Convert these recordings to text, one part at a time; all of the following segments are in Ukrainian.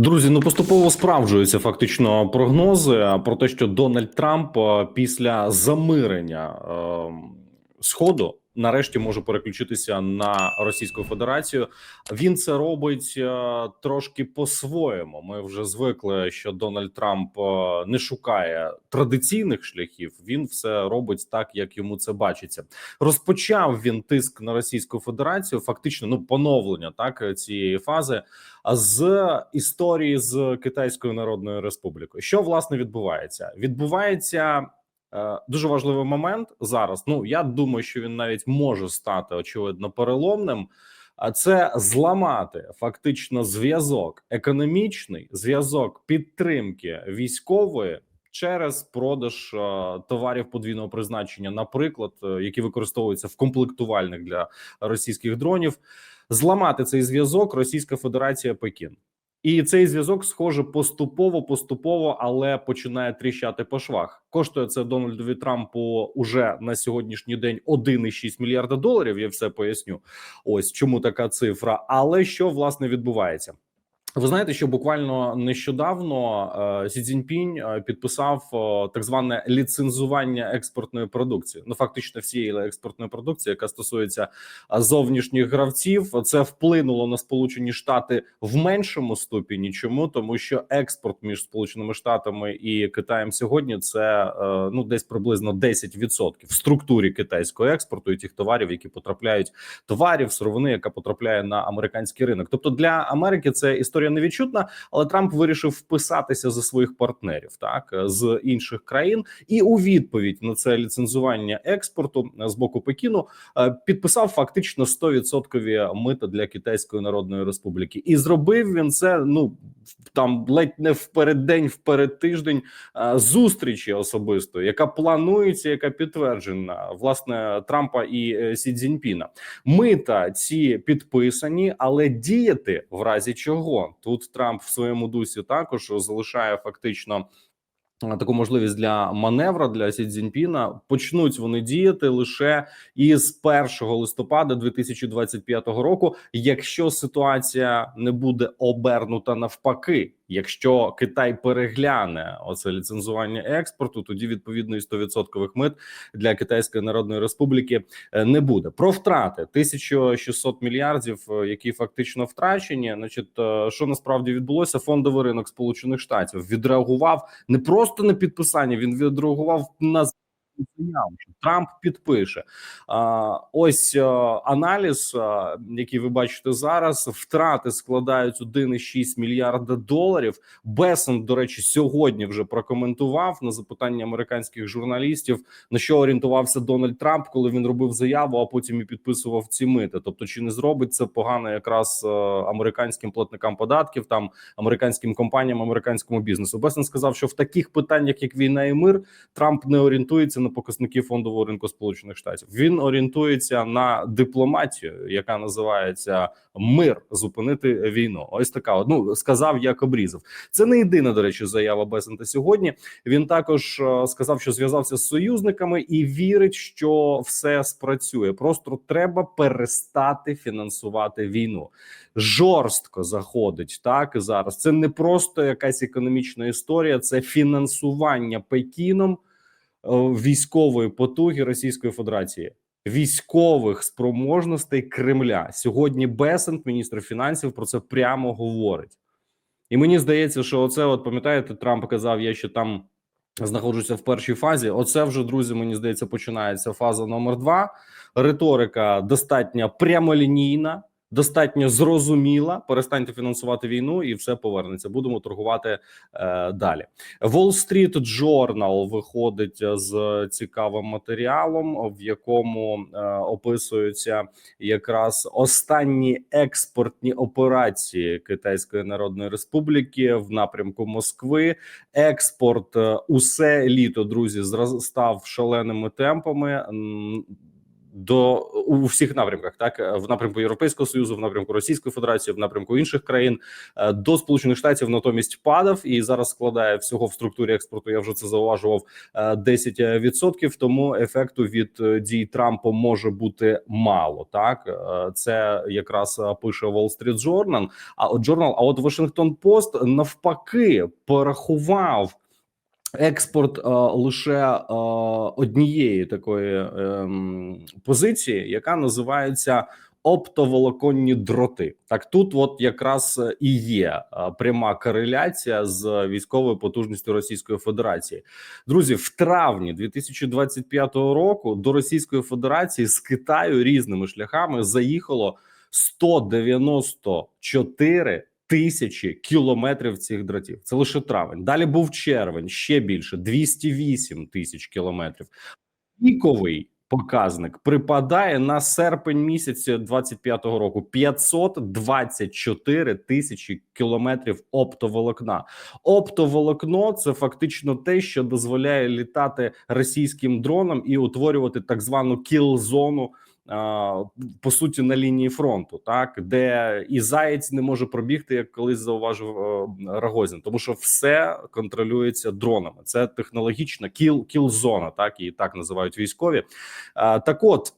Друзі, ну поступово справджуються фактично прогнози про те, що Дональд Трамп е, після замирення е, сходу нарешті може переключитися на Російську Федерацію. Він це робить е, трошки по-своєму. Ми вже звикли, що Дональд Трамп е, не шукає традиційних шляхів. Він все робить так, як йому це бачиться. Розпочав він тиск на Російську Федерацію, фактично ну поновлення так цієї фази. А з історії з Китайською Народною Республікою, що власне відбувається? Відбувається дуже важливий момент зараз. Ну я думаю, що він навіть може стати очевидно переломним. А це зламати фактично зв'язок економічний, зв'язок підтримки військової через продаж е, товарів подвійного призначення, наприклад, е, які використовуються в комплектувальних для російських дронів зламати цей зв'язок Російська Федерація Пекін. І цей зв'язок, схоже, поступово, поступово, але починає тріщати по швах. Коштує це Дональдові Трампу уже на сьогоднішній день 1,6 мільярда доларів. Я все поясню. Ось чому така цифра. Але що власне відбувається? Ви знаєте, що буквально нещодавно е, Сі Цзіньпінь е, підписав е, так зване ліцензування експортної продукції. Ну фактично всієї експортної продукції, яка стосується зовнішніх гравців, це вплинуло на Сполучені Штати в меншому ступені. Чому тому, що експорт між Сполученими Штатами і Китаєм сьогодні це ну десь приблизно 10% в структурі китайського експорту і тих товарів, які потрапляють товарів, сировини, яка потрапляє на американський ринок. Тобто для Америки це історія історія невідчутна, але Трамп вирішив вписатися за своїх партнерів, так з інших країн, і у відповідь на це ліцензування експорту з боку Пекіну е, підписав фактично 100% мита для Китайської Народної Республіки, і зробив він це ну там ледь не впереддень, вперед тиждень е, зустрічі особистої, яка планується, яка підтверджена власне Трампа і е, Сі Цзіньпіна. Мита ці підписані, але діяти в разі чого тут Трамп в своєму дусі також залишає фактично. Е, таку можливість для маневра для Сі Цзіньпіна. почнуть вони діяти лише із 1 листопада 2025 року, якщо ситуація не буде обернута навпаки. Якщо Китай перегляне оце ліцензування експорту, тоді відповідно і 100% мит для Китайської Народної Республіки е, не буде. Про втрати 1600 мільярдів, е, які фактично втрачені. Значить, е, що насправді відбулося? Фондовий ринок Сполучених Штатів відреагував не просто на підписання, він відреагував на заяву, що Трамп підпише. Ось аналіз, який ви бачите зараз. Втрати складають 1,6 мільярда доларів. Бесен, до речі, сьогодні вже прокоментував на запитання американських журналістів, на що орієнтувався Дональд Трамп, коли він робив заяву, а потім і підписував ці мити. Тобто, чи не зробить це погано якраз американським платникам податків, там американським компаніям, американському бізнесу? Бесен сказав, що в таких питаннях, як війна і мир, Трамп не орієнтується на показники фондового ринку Сполучених Штатів. Він орієнтується на дипломатію, яка називається мир зупинити війну. Ось така ну сказав, як обрізав. Це не єдина до речі, заява Бесента сьогодні. Він також е, сказав, що зв'язався з союзниками і вірить, що все спрацює. Просто треба перестати фінансувати війну. Жорстко заходить так зараз. Це не просто якась економічна історія, це фінансування Пекіном. Е, військової потуги Російської Федерації. Військових спроможностей Кремля сьогодні Бесент, міністр фінансів, про це прямо говорить, і мені здається, що оце, от пам'ятаєте, Трамп казав: я ще там знаходжуся в першій фазі. Оце вже друзі. Мені здається, починається фаза номер два. Риторика достатньо прямолінійна достатньо зрозуміла. Перестаньте фінансувати війну, і все повернеться. Будемо торгувати е, далі. Wall Street Journal виходить з цікавим матеріалом, в якому е, описуються якраз останні експортні операції Китайської Народної Республіки в напрямку Москви. Експорт е, усе літо друзі зростав шаленими темпами до у всіх напрямках, так в напрямку Європейського союзу, в напрямку Російської Федерації, в напрямку інших країн е, до Сполучених Штатів натомість падав і зараз складає всього в структурі експорту. Я вже це зауважував е, 10%, Тому ефекту від е, дій Трампа може бути мало. Так Е, це якраз е, пише Wall Street Journal, А от Journal, а от Washington Post навпаки порахував експорт е, лише е, однієї такої ем, позиції, яка називається оптоволоконні дроти. Так тут, от якраз е, і є е, пряма кореляція з військовою потужністю Російської Федерації. Друзі, в травні 2025 року до Російської Федерації з Китаю різними шляхами заїхало 194 тисячі кілометрів цих дротів. Це лише травень. Далі був червень, ще більше 208 тисяч кілометрів. Піковий показник припадає на серпень місяця 25-го року 524 тисячі кілометрів оптоволокна. Оптоволокно це фактично те, що дозволяє літати російським дронам і утворювати так звану кіл-зону по суті на лінії фронту, так де і заєць не може пробігти, як колись зауважив Рагозін, тому що все контролюється дронами. Це технологічна кіл кіл-зона, так і так називають військові. Так, от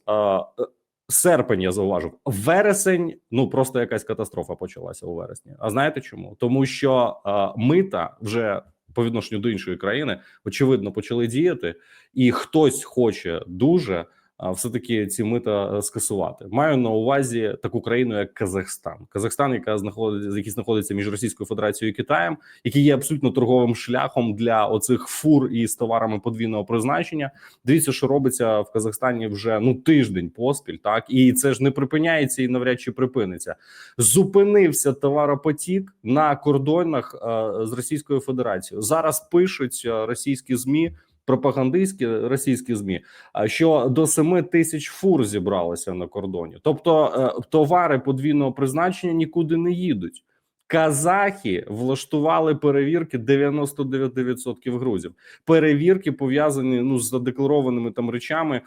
серпень я зауважив вересень. Ну просто якась катастрофа почалася у вересні. А знаєте чому? Тому що мита вже. По відношенню до іншої країни очевидно почали діяти, і хтось хоче дуже все таки ці мита е, скасувати. Маю на увазі таку країну, як Казахстан. Казахстан, яка знаходиться, який знаходиться між Російською Федерацією і Китаєм, який є абсолютно торговим шляхом для оцих фур із товарами подвійного призначення. Дивіться, що робиться в Казахстані вже ну тиждень поспіль, так і це ж не припиняється і навряд чи припиниться. Зупинився товаропотік на кордонах е, з Російською Федерацією. Зараз пишуть російські змі пропагандистські російські змі, що до 7 тисяч фур зібралося на кордоні, тобто е, товари подвійного призначення нікуди не їдуть. Казахи влаштували перевірки 99% грузів. Перевірки пов'язані ну з задекларованими там речами,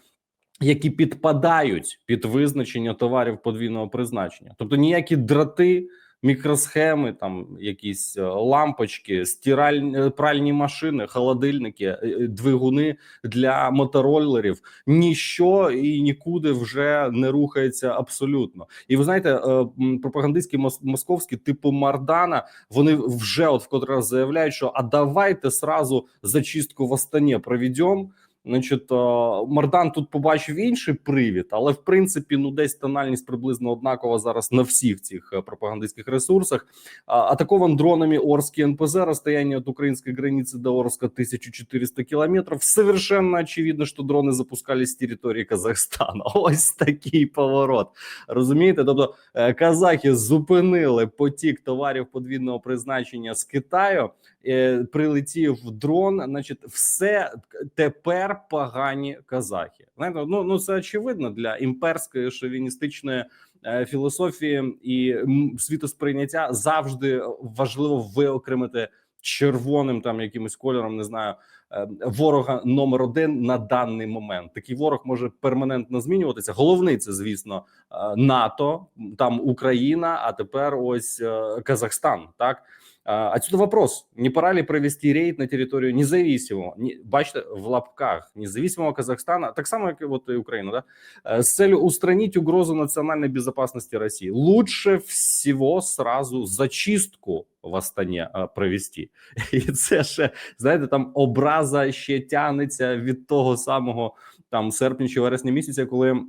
які підпадають під визначення товарів подвійного призначення, тобто ніякі драти мікросхеми, там якісь е, лампочки, стиральні е, пральні машини, холодильники, е, двигуни для мотороллерів. Ніщо і нікуди вже не рухається абсолютно. І ви знаєте, пропагандистські московські типу Мардана вони вже от в раз заявляють, що а давайте сразу зачистку в Астані проведемо. Значить, Мардан тут побачив інший привід, але в принципі, ну десь тональність приблизно однакова зараз на всіх цих е, пропагандистських ресурсах. Атакован дронами Орський НПЗ, розстояние от української границі до Орска 1400 кілометрів. Совершенно очевидно, що дрони запускались з території Казахстану. Ось такий поворот. Розумієте? Тобто е, казахи зупинили потік товарів подвійного призначення з Китаю. Е, прилетів дрон. Значить, все тепер погані казахи. Знаєте, ну ну це очевидно для імперської шовіністичної е, філософії і світосприйняття завжди важливо виокремити червоним там якимось кольором. Не знаю. Е, ворога номер один на даний момент такий ворог може перманентно змінюватися. Головний це, звісно, НАТО, там Україна, а тепер ось Казахстан. Так Отсюда вопрос: не пора ли провести рейд на территорию независимого, не, бачите, в лапках независимого Казахстана, так само, как и вот и Украина, да, э, с целью устранить угрозу национальной безопасности России. Лучше всего сразу зачистку в Астані э, провести. І це ще знаєте, там образа ще тягнеться від того самого там серпня чи вересня місяця, коли.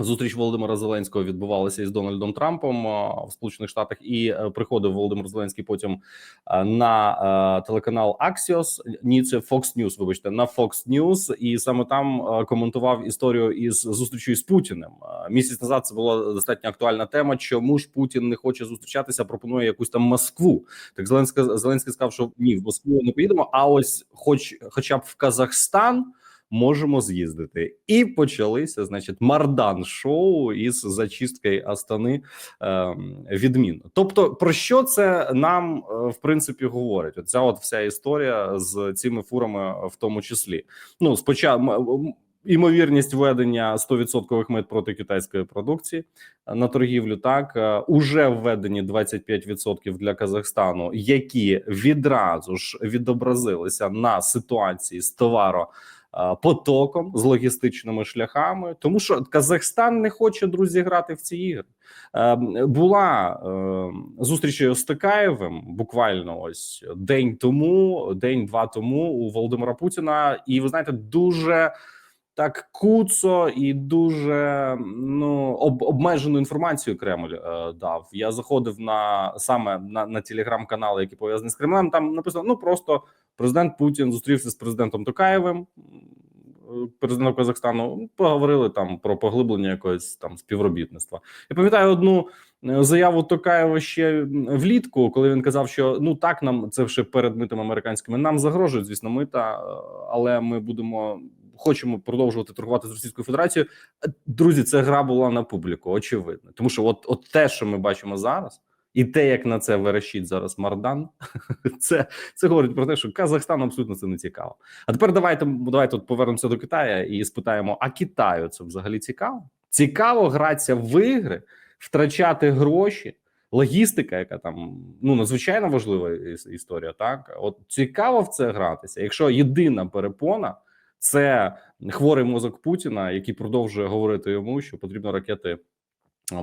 Зустріч Володимира Зеленського відбувалася із Дональдом Трампом в Сполучених Штатах, і е, приходив Володимир Зеленський потім е, на е, телеканал Axios, ні, це Fox News, Вибачте, на Fox News, і саме там коментував історію із зустрічю з Путіним. Місяць назад це була достатньо актуальна тема. Чому ж Путін не хоче зустрічатися? Пропонує якусь там Москву. Так Зеленський Зеленський сказав, що ні, в Москву не поїдемо. А ось, хоч, хоча б в Казахстан можемо з'їздити. І почалися, значить, мардан шоу із зачисткою Астани е, відмін. Тобто, про що це нам е, в принципі говорить? Оця от вся історія з цими фурами, в тому числі. Ну, спочатку імовірність введення 100% мит проти китайської продукції е, на торгівлю. Так Е, уже введені 25% для Казахстану, які відразу ж відобразилися на ситуації з товаро. Е, Потоком з логістичними шляхами, тому що Казахстан не хоче друзі грати в ці ігри. Е, була е, зустріч з Тикаєвим буквально ось день тому, день-два тому у Володимира Путіна, і ви знаєте, дуже так куцо і дуже ну об, обмежену інформацію Кремль е, дав. Я заходив на саме на, на телеграм-канали, які пов'язані з Кремлем. Там написано: ну просто президент Путін зустрівся з президентом Токаєвим. е, Президентом Казахстану поговорили там про поглиблення якогось там співробітництва. Я пам'ятаю одну е, заяву Токаєва ще влітку, коли він казав, що ну так нам це ще перед митами американськими. Нам загрожують, звісно, мита, е, але ми будемо хочемо продовжувати торгувати з Російською Федерацією. Друзі, це гра була на публіку, очевидно, тому що от, от те, що ми бачимо зараз. І те, як на це верещить зараз Мардан, це це говорить про те, що Казахстан абсолютно це не цікаво. А тепер давайте давайте от повернемося до Китаю і спитаємо: а Китаю це взагалі цікаво? Цікаво гратися в ігри, втрачати гроші, логістика, яка там ну надзвичайно важлива історія. Так, от цікаво в це гратися. Якщо єдина перепона це хворий мозок Путіна, який продовжує говорити йому, що потрібно ракети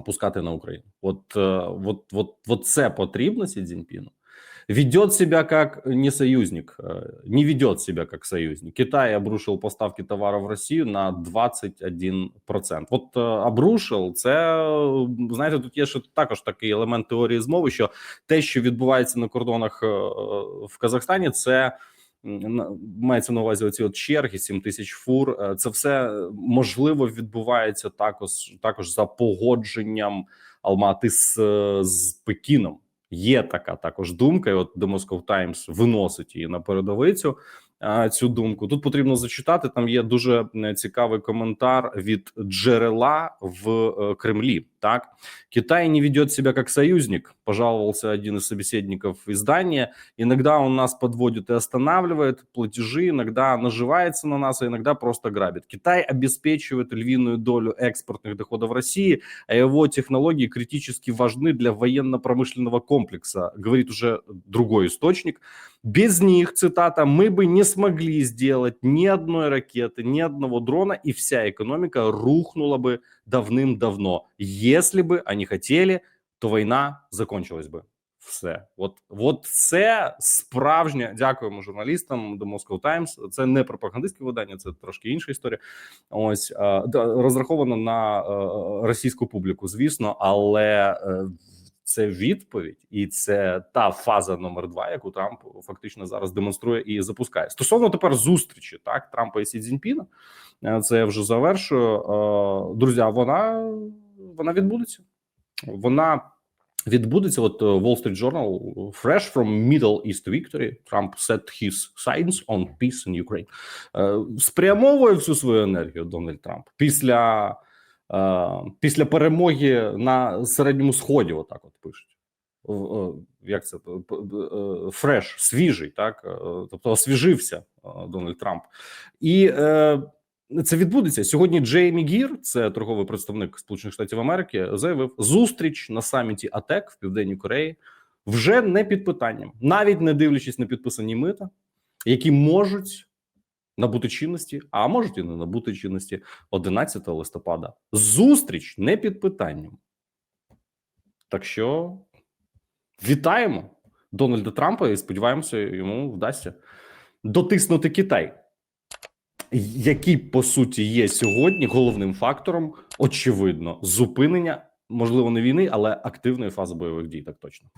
пускати на Україну. От, е, от, от, от це потрібно Сі Цзіньпіну. Ведет себя как не союзник, э, не ведет себя как союзник. Китай обрушил поставки товаров в Росію на 21%. От е, обрушив, це е, знаєте, тут є ще також такий елемент теорії змови, що те, що відбувається на кордонах е, в Казахстані, це мається на увазі оці от черги, 7 тисяч фур. е, Це все можливо відбувається також також за погодженням Алмати з, е, з Пекіном. Є така також думка, і от The Moscow Times виносить її на передовицю. Цю думку тут потрібно зачитати. Там є дуже е, цікавий коментар від джерела в е, Кремлі. Так, Китай не ведет себя как союзник, пожаловался один из собеседников издания. Иногда он нас подводит и останавливает платежи, иногда наживается на нас, а иногда просто грабит. Китай обеспечивает львиную долю экспортных доходов России, а его технологии критически важны для военно-промышленного комплекса, говорит уже другой источник. Без них, цитата, мы бы не смогли сделать ни одной ракеты, ни одного дрона, и вся экономика рухнула бы давным-давно. Если бы они хотели, то війна закончилась би. Все, от, от це справжнє. Дякуємо журналістам The Moscow Times. Це не пропагандистське видання, це трошки інша історія. Ось е, розраховано на е, російську публіку, звісно, але е, це відповідь, і це та фаза номер два, яку Трамп фактично зараз демонструє і запускає. Стосовно тепер зустрічі, так Трампа і Сі Цзіньпіна, це я вже завершую. Е, Друзі, вона вона відбудеться. Вона відбудеться. От е, Wall Street Journal Fresh from Middle East Victory Trump set his signs on peace in Ukraine. Е, Спрямовує всю свою енергію Дональд Трамп після, е, після перемоги на середньому сході. Отак, от пишуть. Е, Як це фреш, свіжий, так Е, тобто освіжився е, Дональд Трамп, і е, це відбудеться сьогодні. Джеймі Гір, це торговий представник Сполучених Штатів Америки, заявив зустріч на саміті АТЕК в Південній Кореї вже не під питанням, навіть не дивлячись на підписані мита, які можуть набути чинності, а можуть і не набути чинності 11 листопада. Зустріч не під питанням. Так що вітаємо Дональда Трампа і сподіваємося, йому вдасться дотиснути Китай який по суті є сьогодні головним фактором, очевидно, зупинення, можливо, не війни, але активної фази бойових дій. Так точно.